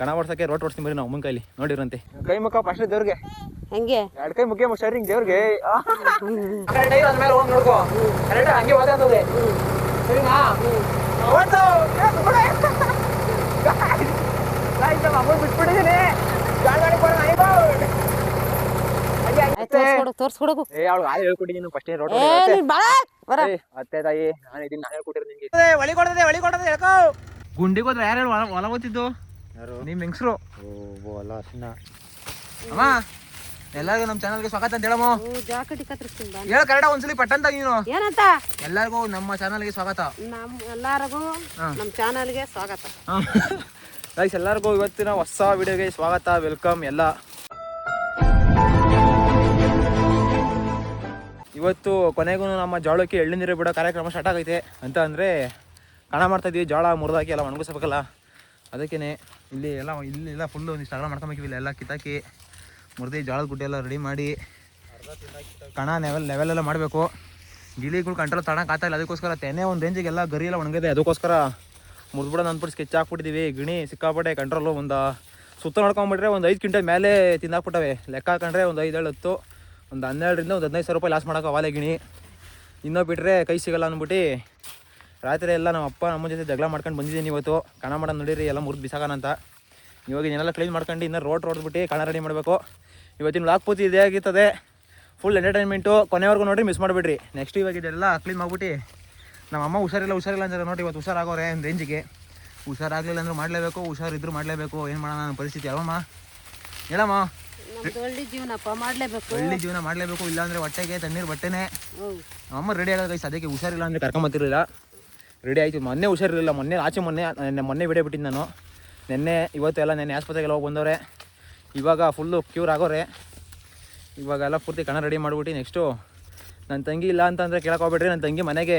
ಕಣ ಓಡ್ಸಕ್ಕೆ ರೋಟ್ ಓಡಿಸ್ತೀನಿ ಬರೀ ನಾವು ಕೈಲಿ ನೋಡಿರಂತೆ ಕೈ ಮುಖ ಫಸ್ಟ್ ದೇವ್ರಿಗೆ. ಹಂಗೆ? ಎರಡು ಕೈ ಮುಖ್ಯ ಸ್ಟೈರಿಂಗ್ ದೇವ್ರಿಗೆ. ಗುಂಡಿಗೋದ್ರೆ ಅದ್ರ ಮೇಲೆ ಹೋಗಿ ಸರಿನಾ? ಓಡ್ತು ಅಮ್ಮ ಬಿಟ್ಬಿಟ್ಟಿದ್ದೀನಿ ಗಾಡಿ ಗಾಡಿ ಬರೋಣ ತೋರ್ಸ್ಕೊಡು ತೋರ್ಸ್ಕೊಡಕು ಏ ಅವಳು ಗಾಡಿ ಹೇಳ್ಕೊಟ್ಟಿದ್ದೀನಿ ಫಸ್ಟೇ ರೋಡ್ ಏ ನೀನ್ ಬಾಳ ಬರ ಅತ್ತೆ ತಾಯಿ ನಾನು ಇದೀನಿ ನಾನು ಹೇಳ್ಕೊಟ್ಟಿರೋದು ನಿಂಗೆ. ಒಳಿ ಕೊಡದೆ ಒಳಿ ಕೊಡದೆ ಹೇಳ್ಕೋ. ಗುಂಡಿಗೆ ಹೋದ್ರೆ ಯಾರು ಹೊಲ ಯಾರು? ನಿಮ್ಮ ಹೆಂಗಸರು? ಓ ಅಲ್ಲ ಅರ್ಶಿನ. ಅಮ್ಮ ಎಲ್ಲರಿಗೂ ನಮ್ಮ ಚಾನಲ್ಗೆ ಸ್ವಾಗತ ಅಂತ ಹೇಳಮ್ಮ. ಜಾಕಟಿ ಕತ್ತರಿಸ್ತೀನಿ ಬಾ. ಹೇಳ ಕರೆಕ್ಟ್ ಒಂದ್ಸಲಿ ಪಟ್ಟಂತ ನೀನು. ಏನಂತ? ಎಲ್ಲರಿಗೂ ನಮ್ಮ ಚಾನಲ್ಗೆ ಸ್ವಾಗತ. ನಮ್ಮ ಎಲ್ಲರಿಗೂ ನಮ್ಮ ನಮ್ ಚಾನಲ್ಗೆ ಸ್ವಾಗತ. ಗೈಸ್ ಎಲ್ಲರಿಗೂ ಇವತ್ತಿನ ಹೊಸ ವಿಡಿಯೋಗೆ ಸ್ವಾಗತ ವೆಲ್ಕಮ್ ಎಲ್ಲ. ಇವತ್ತು ಕೊನೆಗೂ ನಮ್ಮ ಜೋಳಕ್ಕೆ ಎಳ್ಳು ನೀರು ಬಿಡೋ ಕಾರ್ಯಕ್ರಮ ಸ್ಟಾರ್ಟ್ ಆಗೈತೆ. ಅಂತ ಅಂದರೆ ಕಣ ಮಾಡ್ತಾ ಇದೀವಿ ಜೋಳ ಮುರಿದಾಕಿ ಎಲ್ಲ ಒಣಗಿಸ್ಬೇಕಲ್ಲ. ಅದಕ್ಕೇನೆ ಇಲ್ಲಿ ಎಲ್ಲ ಇಲ್ಲಿ ಎಲ್ಲ ಫುಲ್ಲು ಒಂದಿಷ್ಟು ಅಗಲ ಮಾಡ್ಕೊಬೇಕಿವಿ ಇಲ್ಲಿ ಎಲ್ಲ ಕಿತ್ತಾಕಿ ಮುರಿದು, ಜೋಳದ ಗುಡ್ಡೆ ಎಲ್ಲ ರೆಡಿ ಮಾಡಿ. ಕಣ ಲೆವೆಲ್ ಲೆವೆಲೆಲ್ಲ ಮಾಡಬೇಕು. ಗಿಳಿಗಳು ಕಂಟ್ರೋಲ್ ತಡಕ್ಕೆ ಇಲ್ಲ, ಅದಕ್ಕೋಸ್ಕರ ತೆನೆ ಒಂದು ರೇಂಜಿಗೆಲ್ಲ ಗರಿ ಎಲ್ಲ ಒಣಗಿದೆ ಅದಕ್ಕೋಸ್ಕರ ಮುರಿದ್ಬಿಡೋಣ ಅಂದ್ಬಿಟ್ಟು ಸ್ಕೆಚ್ ಹಾಕ್ಬಿಟ್ಟಿದ್ದೀವಿ ಗಿಣಿ ಸಿಕ್ಕಾಪಟ್ಟೆ ಕಂಟ್ರೋಲು ಒಂದು ಸುತ್ತ ನೋಡ್ಕೊಂಬಿಟ್ರೆ ಒಂದು ಐದು ಕ್ವಿಂಟಲ್ ಮೇಲೆ ತಿಂದಾಕ್ಬಿಟ್ಟವೆ. ಲೆಕ್ಕ ಹಾಕೊಂಡ್ರೆ ಒಂದು ಐದು ಏಳು ಹತ್ತು, ಒಂದು ಹನ್ನೆರಡರಿಂದ ಒಂದು ಹದಿನೈದು ಸಾವಿರ ರೂಪಾಯಿ ಲಾಸ್ ಮಾಡೋಕೆ ಅವಾಲೆ ಗಿಣಿ. ಇನ್ನೂ ಬಿಟ್ಟರೆ ಕೈ ಸಿಗಲ್ಲ ಅಂದ್ಬಿಟ್ಟು ರಾತ್ರಿ ಎಲ್ಲ ನಮ್ಮ ಅಪ್ಪ ನಮ್ಮ ಜೊತೆ ಜಗಳ ಮಾಡ್ಕೊಂಡು ಬಂದಿದ್ದೀನಿ ಇವತ್ತು. ಕಣ ಮಾಡೋದು ನೋಡಿರಿ ಎಲ್ಲ ಮುರಿದು ಬಿಸಾಕೋಣ ಅಂತ. ಇವಾಗ ಇನ್ನೆಲ್ಲ ಕ್ಲೀನ್ ಮಾಡ್ಕೊಂಡು ಇನ್ನೂ ರೋಡ್ ರೋಡ್ಬಿಟ್ಟು ಕಣ ರೆಡಿ ಮಾಡಬೇಕು. ಇವತ್ತಿನ ಲಾಕ್ ಪೂತಿ ಇದೇ ಆಗಿರ್ತದೆ. ಫುಲ್ ಎಂಟರ್ಟೈನ್ಮೆಂಟು ಕೊನೆವರೆಗೂ ನೋಡ್ರಿ ಮಿಸ್ ಮಾಡಿಬಿಡ್ರಿ. ನೆಕ್ಸ್ಟ್ ಇವಾಗ ಇದೆಲ್ಲ ಕ್ಲೀನ್ ಮಾಡ್ಬಿಟ್ಟು ನಮ್ಮ ಅಮ್ಮ ಹುಷಾರಿಲ್ಲ ಹುಷಾರಿಲ್ಲ ಅಂತಾರೆ. ನೋಡಿ ಇವತ್ತು ಹುಷಾರಾಗೋರೆ ಒಂದು ರೇಂಜಿಗೆ ಹುಷಾರಾಗಲಿಲ್ಲ ಅಂದ್ರೆ ಮಾಡಲೇಬೇಕು ಹುಷಾರಿದ್ರು ಮಾಡಲೇಬೇಕು. ಏನು ಮಾಡೋಣ ನನ್ನ ಪರಿಸ್ಥಿತಿ. ಅಲ್ವಮ್ಮ ಹೇಳಮ್ಮ? ಹಳ್ಳಿ ಒಳ್ಳೆ ಜೀವನಪ್ಪ ಮಾಡ್ಲೇಬೇಕು. ಒಳ್ಳೆ ಜೀವನ ಮಾಡಲೇಬೇಕು. ಇಲ್ಲಾಂದ್ರೆ ಹೊಟ್ಟೆಗೆ ತಣ್ಣೀರು ಬಟ್ಟೆನೇ. ಅಮ್ಮ ರೆಡಿ ಆಗೋದು ಗೈಸ್ ಅದಕ್ಕೆ ಹುಷಾರಿಲ್ಲ ಅಂದರೆ ಕರ್ಕೊಂಬತ್ತಿರಲಿಲ್ಲ ರೆಡಿ ಆಯಿತು. ಮೊನ್ನೆ ಹುಷಾರಿರಲಿಲ್ಲ. ಮೊನ್ನೆ, ಆಚೆ ಮೊನ್ನೆ, ನೆನ್ನೆ ಮೊನ್ನೆ ವಿಡಿಯೋ ಬಿಟ್ಟಿದ್ದು ನಾನು. ನೆನ್ನೆ ಇವತ್ತೆಲ್ಲ ನೆನ್ನೆ ಆಸ್ಪತ್ರೆಗೆಲ್ಲ ಹೋಗಿ ಬಂದವ್ರೆ. ಇವಾಗ ಫುಲ್ಲು ಕ್ಯೂರ್ ಆಗೋರೆ. ಇವಾಗೆಲ್ಲ ಪೂರ್ತಿ ಕಣ ರೆಡಿ ಮಾಡಿಬಿಟ್ಟು ನೆಕ್ಸ್ಟು ನನ್ನ ತಂಗಿ ಇಲ್ಲ ಅಂತಂದರೆ ಕೇಳಕ್ಕೆ ಹೋಗ್ಬೇಡ್ರಿ. ನನ್ನ ತಂಗಿ ಮನೆಗೆ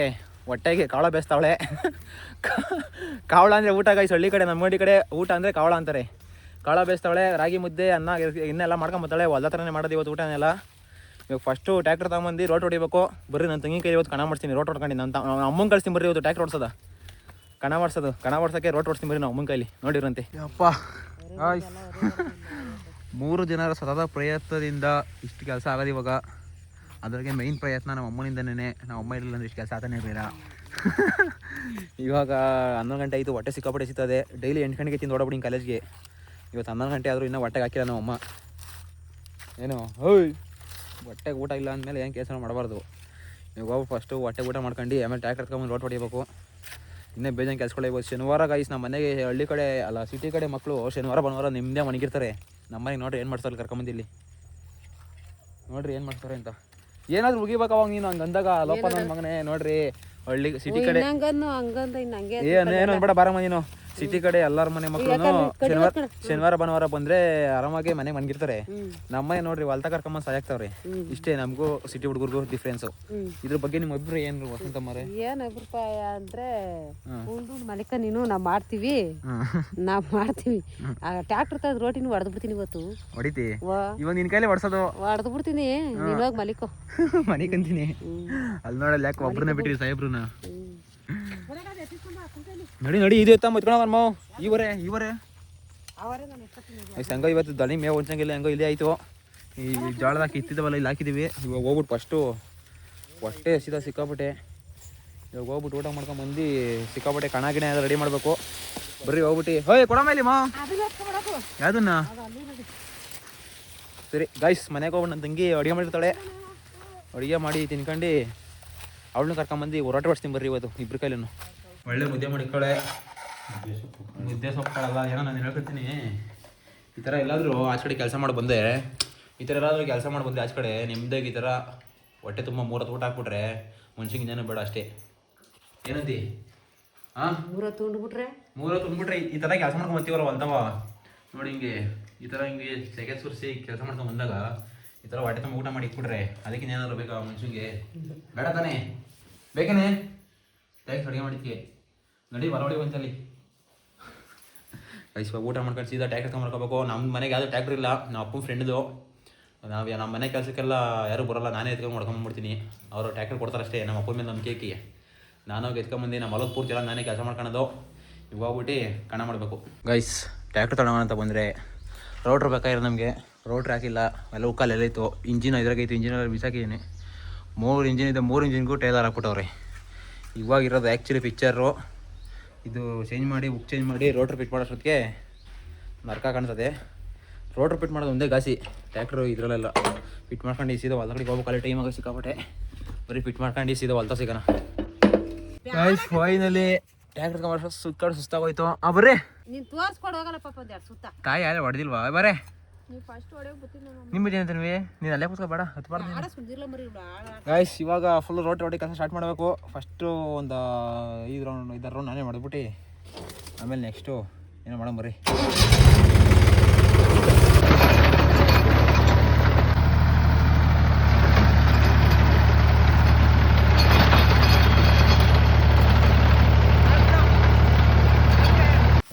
ಹೊಟ್ಟೆಗೆ ಕಾವಳ ಬೇಸ್ತಾವಳೆ ಕಾವಳ ಅಂದರೆ ಊಟ ಗೈಸ್ ಹಳ್ಳಿ ಕಡೆ, ನಮ್ಮ ಹಳ್ಳಿ ಕಡೆ ಊಟ ಅಂದರೆ ಕಾವಳ ಅಂತಾರೆ. ಕಾಳ ಬೇಸ್ತಾವಳೆ ರಾಗಿ ಮುದ್ದೆ, ಅನ್ನ ಇನ್ನೆಲ್ಲ ಮಾಡ್ಕೊಂಬತ್ತಾಳೆ ಹೊಲ್ದ ಥರನೇ ಮಾಡೋದು ಇವತ್ತು ಊಟನೆಲ್ಲ. ಇವಾಗ ಫಸ್ಟು ಟ್ಯಾಕ್ಟರ್ ತಗೊಂಬಂದು ರೋಟ್ ಹೊಡಿಬೇಕು. ಬರ್ರಿ ನನ್ನ ತಂಗಿ ಕೈ ಇವತ್ತು ಕಣ ಮಾಡ್ತೀನಿ ರೋಟ್ ಹೊಡ್ಕೊಂಡು ನನ್ನ ಅಮ್ಮನ ಕಳಿಸ್ತೀನಿ ಬರ್ರಿ ಇವತ್ತು ಟ್ಯಾಕ್ಟರ್ ಓಡಿಸೋದ. ಕಣ ಮಾಡ್ಸೋದು. ಕಣ ಮಾಡ್ಸೋಕ್ಕೆ ರೋಟ್ ಹೊಡ್ಸ್ತೀನಿ ಬರ್ರಿ ನಾವು ಅಮ್ಮನ ಕೈಲಿ. ನೋಡಿರಂತೆ ಅಪ್ಪ ಮೂರು ಜನರ ಸತತ ಪ್ರಯತ್ನದಿಂದ ಇಷ್ಟು ಕೆಲಸ ಆಗೋದು ಇವಾಗ. ಅದ್ರಾಗೆ ಮೈನ್ ಪ್ರಯತ್ನ ನಮ್ಮ ಅಮ್ಮನಿಂದನೇ ನಮ್ಮ ಅಮ್ಮ ಇರಲಿಲ್ಲ ಅಂದ್ರೆ ಇಷ್ಟು ಕೆಲಸ ಆತನೇ ಬೇಡ. ಇವಾಗ ಹನ್ನೊಂದು ಗಂಟೆ ಆಯಿತು ಹೊಟ್ಟೆ ಸಿಕ್ಕಾಪಟ್ಟೆ ಸಿಗ್ತದೆ ಡೈಲಿ ಎಂಟು ಗಂಟೆಗೆ ತಿಂದು ಓಡಾಬಿಡಿ ಕಾಲೇಜ್ಗೆ ಇವತ್ತು ಹನ್ನೊಂದು ಗಂಟೆ ಆದರೂ ಇನ್ನೂ ಹೊಟ್ಟೆಗೆ ಹಾಕಿಲ್ಲ ನಮ್ಮ ಅಮ್ಮ. ಏನು? ಹೋಯ್. ಹೊಟ್ಟೆಗೆ ಊಟ ಇಲ್ಲ ಅಂದಮೇಲೆ ಏನು ಕೆಲಸ ಮಾಡಬಾರ್ದು. ನೀವು ಹೋಗಿ ಫಸ್ಟು ಹೊಟ್ಟೆ ಊಟ ಮಾಡ್ಕೊಂಡು ಆಮೇಲೆ ಟ್ಯಾಕ್ಟರ್ ತಗೊಂಡು ರೋಟ್ ಹೊಡಿಬೇಕು. ಇನ್ನೇ ಬೇಜಾನ್ ಕೆಲ್ಸಗಳು ಇವತ್ತು ಶನಿವಾರ ಗೈಸ್ ನಮ್ಮ ಮನೆಗೆ ಹಳ್ಳಿ ಕಡೆ ಅಲ್ಲ ಸಿಟಿ ಕಡೆ ಮಕ್ಕಳು ಶನಿವಾರ ಭಾನುವಾರ ನಿಮ್ಮದೇ ಮನೆಗಿರ್ತಾರೆ. ನಮ್ಮ ಮನೆಗೆ ನೋಡ್ರಿ ಏನು ಮಾಡ್ತಾರೆ ಕರ್ಕೊಂಬಂದಿಲ್ಲಿ ನೋಡ್ರಿ ಏನು ಮಾಡ್ತಾರೆ ಅಂತ. ಏನಾದ್ರು ಮುಗಿಬೇಕು ಅವಾಗ ನೀನು ಹಂಗೆ ಅಂದಾಗ ಲೋಪ ನನ್ನ ಮಗನೇ ನೋಡ್ರಿ ಹಳ್ಳಿ ಸಿಟಿ ಕಡೆ ಏನು ಏನು ಅನ್ಬೇಡ ಬಾರಮ್ಮ ನೀನು. ಸಿಟಿ ಕಡೆ ಎಲ್ಲಾರ ಮನೆ ಮಕ್ಕಳು ಶನಿವಾರ ಶನಿವಾರ ಭಾನುವಾರ ಬಂದ್ರೆ ಆರಾಮಾಗಿ ಮನೆ ಮನ್ಗಿರ್ತಾರೆ. ನಮ್ಮ ನಮ್ಮನೆ ನೋಡ್ರಿ ಹೊಲ್ತ ಕರ್ಕಮ್ಮ ಸಾಯಾಕ್ತಾವ್ರಿ. ಇಷ್ಟೇ ನಮಗೂ ಸಿಟಿ ಹುಡುಗರ್ಗು ಡಿಫ್ರೆನ್ಸ್ ಇದ್ರ ಬಗ್ಗೆ ನಿಮ್ ಒಬ್ರು ವಸಂತ ಮಾರೆ ಏನ್ ಅಭಿಪ್ರಾಯ ಅಂದ್ರೆ ಮಲಿಕ ನೀನು ನಾವ್ ಮಾಡ್ತೀವಿ. ನಾವ್ ಮಾಡ್ತೀವಿ. ಆ ಟ್ಯಾಕ್ಟರ್ ತದ್ ರೋಟಿನ ಹೊಡೆದ್ ಬಿಡ್ತೀನಿ ಇವತ್ತು. ಹೊಡಿತಿ? ಇವಾಗ ನಿನ್ ಕೈಲೇ ಹೊಡ್ಸೋದು ಹೊಡೆದ್ ಬಿಡ್ತೀನಿ. ನೀನ್ ಹೋಗಿ ಮಲಿಕೋ. ಮಲಿಕಂತೀನಿ. ಅಲ್ಲಿ ನೋಡಲ್ಲ ಯಾಕೆ ಒಬ್ರನ್ನ ಬಿಟ್ಟಿರಿ ಸಾಹೇಬ್ರನ್ನ ನಡಿ ನಡಿ ಇದು ಎತ್ತ ಮತ್ಕೊಳ ಮಾವು. ಇವರೇ ಇವರೇ ಹಂಗ ಇವತ್ತು ದಣಿ ಮೇವು ಹೊಂಚಂಗಿಲ್ಲ ಹೆಂಗೋ ಇಲ್ಲೇ ಆಯ್ತು. ಈ ಜಾಳದಾಗ ಇತ್ತಿದ್ದವಲ್ಲ ಇಲ್ಲಿ ಹಾಕಿದೀವಿ. ಇವಾಗ ಹೋಗ್ಬಿಟ್ಟು ಫಸ್ಟು ಹೊಟ್ಟೆ ಸೀದ ಸಿಕ್ಕಾಪಟ್ಟೆ. ಇವಾಗ ಹೋಗ್ಬಿಟ್ಟು ಊಟ ಮಾಡ್ಕೊಂಡು ಬಂದು ಸಿಕ್ಕಾಪಟ್ಟೆ ಕಣ ಅದು ರೆಡಿ ಮಾಡಬೇಕು. ಬರ್ರಿ ಹೋಗ್ಬಿಟ್ಟು. ಹೋಯ್ ಕೊಡ ಮೇಲೆ ಮಾ ಯಾವ್ದನ್ನ? ಸರಿ ಗೈಸ್ ಮನೆಗೆ ಹೋಗ್ಬಿಟ್ಟು ನನ್ನ ತಂಗಿ ಅಡುಗೆ ಮಾಡಿರ್ತಾಳೆ. ಅಡುಗೆ ಮಾಡಿ ತಿನ್ಕೊಂಡು ಅವಳನ್ನ ಕರ್ಕೊಂಬಂದು ಹೊರಾಟ ಬಡ್ಸ್ತೀನಿ ಬರ್ರಿ ಇವತ್ತು ಇಬ್ರ ಕೈಲೂ ಒಳ್ಳೆ ಮುದ್ದೆ ಮಾಡಿಕೊಳ್ಳೆ. ಮುದ್ದೆ ಸೊಪ್ಪುಗಳಲ್ಲ ಏನೋ ನಾನು ಹೇಳ್ಕೊತೀನಿ ಈ ಥರ ಎಲ್ಲಾದರೂ ಆಚೆ ಕಡೆ ಕೆಲಸ ಮಾಡಿ ಬಂದೆ. ಈ ಥರ ಎಲ್ಲಾದರೂ ಕೆಲಸ ಮಾಡಿ ಬಂದೆ ಆಚೆ ಕಡೆ. ನಿಮ್ದಾಗ ಈ ಥರ ಹೊಟ್ಟೆ ತುಂಬ ಮೂರತ್ತು ಊಟ ಹಾಕ್ಬಿಟ್ರೆ ಮನುಷ್ಯಂಗೆ ಇನ್ನೇನು ಬೇಡ ಅಷ್ಟೇ. ಏನಂತಿ ಹಾಂ ಮೂರ ತುಂಡ್ಬಿಟ್ರೆ ಮೂರತ್ತು ಉಂಡ್ಬಿಟ್ರೆ ಈ ಥರ ಕೆಲಸ ಮಾಡ್ಕೊಂಡು ಬರ್ತೀವಲ್ಲ ಅಂತವ ನೋಡಿ ಹಿಂಗೆ ಈ ಥರ ಹಿಂಗೆ ಸೆಕೆ ಸುರಿಸಿ ಕೆಲಸ ಮಾಡ್ಕೊಂಡು ಬಂದಾಗ ಈ ಥರ ಹೊಟ್ಟೆ ತುಂಬ ಊಟ ಮಾಡಿ ಇಟ್ಬಿಟ್ರೆ ಅದಕ್ಕೆ ಏನಾದ್ರು ಬೇಕಾ ಮನುಷ್ಯಂಗೆ ಬೇಡ ತಾನೇ. ಬೇಕೇನೆ? ಥ್ಯಾಂಕ್ಸ್ ಅಡುಗೆ ಮಾಡಿದ್ಕೆ. ನಡಿ ಬರವಳಿ ಬಂತಲ್ಲಿ ಐಸ್ ಊಟ ಮಾಡ್ಕೊಂಡು ಸೀದಾ ಟ್ಯಾಕ್ಟರ್ ತಗೊಂಡ್ಬರ್ಕೋಬೇಕು ನಮ್ಮ ಮನೆಗೆ ಯಾವುದೇ ಟ್ಯಾಕ್ಟ್ರ್ ಇಲ್ಲ. ನಮ್ಮ ಅಪ್ಪ ಫ್ರೆಂಡ್ದು ನಾವು ನಮ್ಮ ಮನೆ ಕೆಲಸಕ್ಕೆಲ್ಲ ಯಾರೂ ಬರೋಲ್ಲ. ನಾನೇ ಎತ್ಕೊಂಡು ಮಾಡ್ಕೊಂಡ್ಬಿಡ್ತೀನಿ ಅವರು ಟ್ಯಾಕ್ಟರ್ ಕೊಡ್ತಾರೆ ಅಷ್ಟೇ. ನಮ್ಮ ಅಪ್ಪ ಮೇಲೆ ನಮ್ಮ ಕೇಕಿಗೆ ನಾನು ಎತ್ಕೊಂಬಂದು ನಮ್ಮ ಹೊಲದ ಪೂರ್ತಿ ಎಲ್ಲ ನಾನೇ ಕೆಲಸ ಮಾಡ್ಕೊಳೋದು ಇವಾಗ ಹೋಗ್ಬಿಟ್ಟು ಕಣ ಮಾಡಬೇಕು. ಗೈಸ್ ಟ್ಯಾಕ್ಟರ್ ತೊಗೊಳೋಣ ಅಂತ ಬಂದರೆ ರೋಟ್ರ್ ಬೇಕಾಗಿರೋ ನಮಗೆ. ರೋಟ್ರ್ ಹಾಕಿಲ್ಲ. ಎಲ್ಲ ಉಕ್ಕಲ್ಲಿ ಇತ್ತು. ಇಂಜಿನ್ ಇದ್ರಾಗೈತು ಇಂಜಿನ್ ಎಲ್ಲ ಬಿಸಾಕಿದ್ದೀನಿ. ಮೂರು ಇಂಜಿನ್ ಇದೆ. ಮೂರು ಇಂಜಿನ್ಗೂ ಟೈಲರ್ ಹಾಕ್ಬಿಟ್ಟವ್ರೆ. ಇವಾಗ ಇರೋದು ಆ್ಯಕ್ಚುಲಿ ಪಿಕ್ಚರು ಇದು ಚೇಂಜ್ ಮಾಡಿ ಬುಕ್ ಚೇಂಜ್ ಮಾಡಿ ರೋಟ್ರ್ ಫಿಟ್ ಮಾಡೋಷ್ಟೊತ್ತಿಗೆ ನರ್ಕ ಕಾಣ್ತದೆ ರೋಟ್ರ್ ಫಿಟ್ ಮಾಡೋದು ಒಂದೇ ಗಾಸಿ ಟ್ಯಾಕ್ಟ್ರು ಇದರಲ್ಲೆಲ್ಲ ಫಿಟ್ ಮಾಡ್ಕೊಂಡು ಸೀದಾ ಹೊಲ್ದ ಕಡೆಗೆ ಹೋಗ್ಬೇಕಲ್ಲ ಟೈಮ್ ಆಗೋ ಸಿಕ್ಕಾಪಟ್ಟೆ. ಬರೀ ಫಿಟ್ ಮಾಡ್ಕೊಂಡು ಸೀದಾ ಹೊಲ್ತ ಸಿಗೋಣ. ಫೈನಲಿ ಟ್ಯಾಕ್ಟ್ರ್ ಕಮರ್ ಸುತ್ತಾಡು ಸುಸ್ತಾಗೋಯ್ತು. ಆ ಬರ್ರಿ. ನೀನು ತೋರಿಸ್ಕೊಂಡು ಹೋಗಲ್ಲ ಪಾಪ ಸುತ್ತ. ಕಾಯಿ ಯಾರೇ ಹೊಡೆದಿಲ್ವಾ? ಬರೇ. ನಿಮ್ಮದು ಏನಂತ ನೀವೇ ನೀನು ಅಲ್ಲೇ ಕೂತ್ಕೋಬೇಡ ಹತ್ಬಾರ್ದು ಗಾಯ್ಸ್ ಇವಾಗ ಫುಲ್ ರೋಟಿ ರೋಟಿ ಕೆಲಸ ಸ್ಟಾರ್ಟ್ ಮಾಡಬೇಕು. ಫಸ್ಟು ಒಂದು ಐದು ರೌಂಡ್ ಐದಾರು ರೌಂಡ್ ನಾನೇ ಮಾಡಿಬಿಟ್ಟು. ಆಮೇಲೆ ನೆಕ್ಸ್ಟು ಏನೋ ಮಾಡೋಣ ಬರ್ರಿ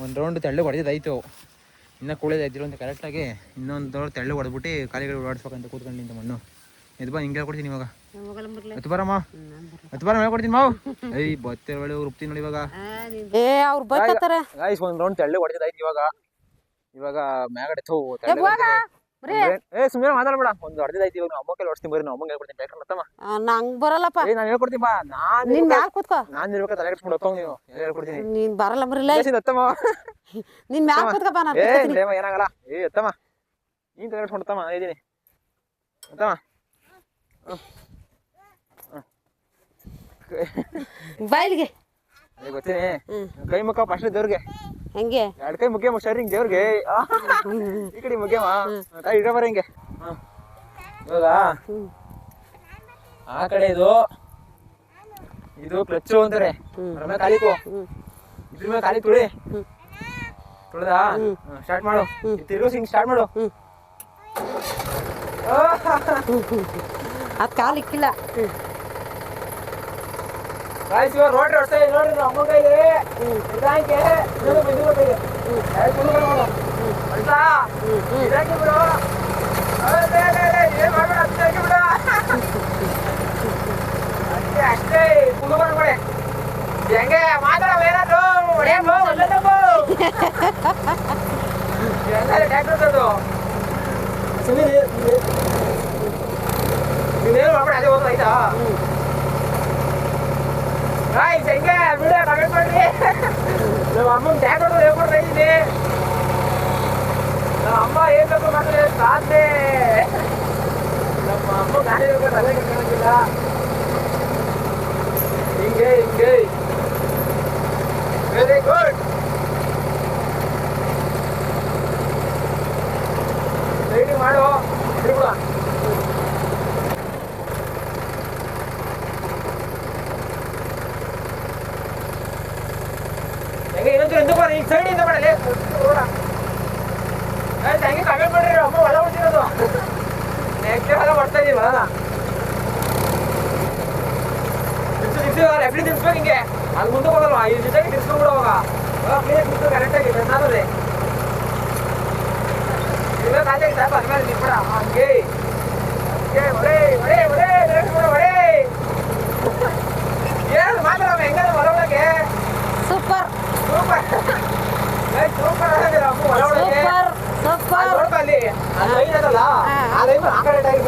ಒಂದು ರೌಂಡ್ ತೆಳ್ಳು ಹೊಡೆದಿದ್ದಾಯ್ತು. ಇನ್ನೂ ಕೂಳಿದಾಯ್ತಿರೋ ಅಂತ ಕರೆಕ್ಟಾಗಿ ಇನ್ನೊಂದು ದೊಡ್ಡ ತೆಳ್ಳು ಹೊಡೆದ್ಬಿಟ್ಟು ಕಾಲಿಗಳು ಓಡಿಸ್ಬೇಕಂತ ಕೂತ್ಕೊಂಡು ನಿಂತ ಮಣ್ಣು. ಇದು ಬಾ ಹಿಂಗೆ ಹೇಳ್ಕೊಡ್ತೀನಿ ಇವಾಗ. ಹತ್ತು ಬಾರಮ್ಮ ಹತ್ತು ಬಾರ ಹೇಳ್ಕೊಡ್ತೀನಿ ಮಾವು. ಏಯ್ ಬತ್ತೆ ಒಳ್ಳೆ ರುಬ್ತೀನಿ ನೋಡಿ ಇವಾಗ. ಏ ಅವ್ರು ಬೈಕತ್ತಾರ ಗಾಯ್ಸ್ ಒಂದು ರೌಂಡ್ ತೆಳ್ಳು ಹೊಡೆದಿದ್ದಾಯ್ತು ಇವಾಗ. ಇವಾಗ ಮ್ಯಾಗಡೆ ಥೂ ಏ ಸುಮ್ಮನೆ ಮಾತಾಡಬೇಡ ಒಂದು ಐತಿ ಇವಾಗ ಅಮ್ಮಕ್ಕೆ ಅಮ್ಮಂಗೆ ಹೇಳ್ಕೊಡ್ತೀನಿ. ಯಾಕಂದ್ರೆ ಮತ್ತಮ್ಮ ನಂಗ್ ಬರಲ್ಲಪ್ಪ. ಏ ನಾನು ಹೇಳ್ಕೊಡ್ತೀನಿ ಬಾ. ನಾನು ನಿನ್ ಮ್ಯಾಲ್ ಕೂತ್ಕೋ. ನಾನು ಇರ್ಬೇಕು ತಲೆ ಕೆಡ್ಸ್ಕೊಂಡು ಹೋಗ್ತಾವ ನೀವು ಹೇಳ್ಕೊಡ್ತೀನಿ. ನೀನ್ ಬರಲ್ಲ ಮರಿಲ್ಲ ಜಾಸ್ತಿ ಅತ್ತಮ್ಮ. ನೀನ್ ಮ್ಯಾಲ್ ಕೂತ್ಕಪ್ಪ ನಾನು ಏ ಲೇಮ ಏನಾಗಲ್ಲ. ಏ ಅತ್ತಮ್ಮ. ನೀನು ತಲೆ ಕೆಡ್ಸ್ಕೊಂಡು ಅತ್ತಮ್ಮ ಇದ್ದೀನಿ. ಅತ್ತಮ್ಮ. ಬಾಯ್ಲಿಗೆ ಅದೇ ಗೊತ್ತೀನಿ. ಕೈ ಮುಖ ಫಸ್ಟ್ ದೇವ್ರಿಗೆ ಹೆಂಗೆ? ಎರಡು ಕೈ ಸರ್ ಹಿಂಗೆ ದೇವ್ರಿಗೆ. ಈ ಕಡೆ ಮುಖ್ಯಮ್ಮ ಕೈ ಇಡ ಬರ ಹಿಂಗೆ. ಇವಾಗ ಆ ಕಡೆ ಇದು ಇದು ಕ್ಲಚ್ಚು ಅಂತಾರೆ. ಅದ್ರ ಕಾಲಿಕು ಇದ್ರ ಮೇಲೆ ಕಾಲಿ ತುಳಿ. ತುಳಿದಾ? ಸ್ಟಾರ್ಟ್ ಮಾಡು. ತಿರುಗಿಸಿ ಹಿಂಗೆ ಸ್ಟಾರ್ಟ್ ಮಾಡು. ಅದ್ ಕಾಲ್ ಇವಾಗ ರೋಡ್ ಹೊಡ್ತಾ ಇದೆ ನೋಡ್ರಿ ನಮ್ಮ ಅಮ್ಮ ಕೈಲಿ ಇದಾಕಿ ಬಿಡು ಏನ್ ಅಷ್ಟೇ ಬಿಡು. ಅಷ್ಟೇ ಕುಲು ಬರ್ಬೇಡಿ ಹೆಂಗೆ ಮಾತಾಡವ ಏನಾದ್ರು ಹೊಡೆಯಮ್ಮ ಒಳ್ಳೆದಮ್ಮ ಎಲ್ಲ ಅದು ಸುಮ್ಮನೆ ನೀನೇನು ಮಾಡ್ಬೇಡ, ಅದೇ ಹೋಗ್ತಾ ಆಯ್ತಾ? ಹಾಯ್ ಹೆಂಗೆ ವಿಡಿಯೋ ಕಮೆಂಟ್ ಮಾಡ್ರಿ ನಮ್ಮ ಅಮ್ಮನ ಟ್ಯಾಗ್ ಹೇಳ್ಕೊಡ್ತಾ ಇದ್ದೀನಿ ನಮ್ಮ ಅಮ್ಮ ಏನ್ ಬೇಕು ಮಾಡಿದ್ರೆ ಸಾಧನೆ ನಮ್ಮ ಅಮ್ಮ ಗಾಡಿ ಬೇಕು ತಲೆ ಕೆಟ್ಟಿಲ್ಲ ಹಿಂಗೆ ಹಿಂಗೆ ವೆರಿ ಗುಡ್ ರೈಡಿಂಗ್ ಮಾಡು ಬಿಡ್ಬಿಡ ಹೆಂಗೆ ಇನ್ನೊಂದು ಎಂದು ಬರ ಈಗ ಸೈಡ್ ಇಂದ ಮಾಡಲಿ ನೋಡ ಹೆಂಗೆ ಕಮೆಂಟ್ ಮಾಡ್ರಿ ಅಮ್ಮ ಹೊಲ ಹೊಡ್ತಿರೋದು ನೆಕ್ಸ್ಟ್ ಹೊಲ ಹೊಡ್ತಾ ಇದೀವಿ ಹೊಲನ ತಿರ್ಸು ತಿರ್ಸು ಎಫ್ಡಿ ತಿರ್ಸ್ಬೇಕು ಹಿಂಗೆ ಅದು ಮುಂದೆ ಹೋಗಲ್ವಾ ಈ ಜೊತೆಗೆ ತಿರ್ಸ್ಕೊಂಡ್ಬಿಡು ಅವಾಗ ಅವಾಗ ಕ್ಲೀನ್ ತಿರ್ಸು ಕರೆಕ್ಟಾಗಿ ಬೆನ್ನಾದ್ರೆ ಇಲ್ಲ ಕಾಜಾಗಿ ಸಾಕು ಅದ್ಮೇಲೆ ನಿಂಬಿಡ ಹಂಗೆ ಹಂಗೆ ಒಡೆ ಒಡೆ ಒಡೆ ಒಡೆ ಒಡೆ ಏನು ಮಾತಾಡಮ್ಮ ಹೆಂಗಾದ್ರೆ ಹೊಲ ಒಳಗೆ ಸೂಪರ್ ಸೂಪರ್ ಏ, ಸೂಪರ್ ಆಗಿದೆ ಅಮ್ಮ ಹೊಲ ಒಳಗೆ ಸೂಪರ್ ಸೂಪರ್ ನೋಡ್ಕೊ ಅಲ್ಲಿ ಆ ಲೈನ್ ಅದಲ್ಲ ಆ ಲೈನ್ ಆ ಕಡೆ ಟೈರ್ ಬಿಡು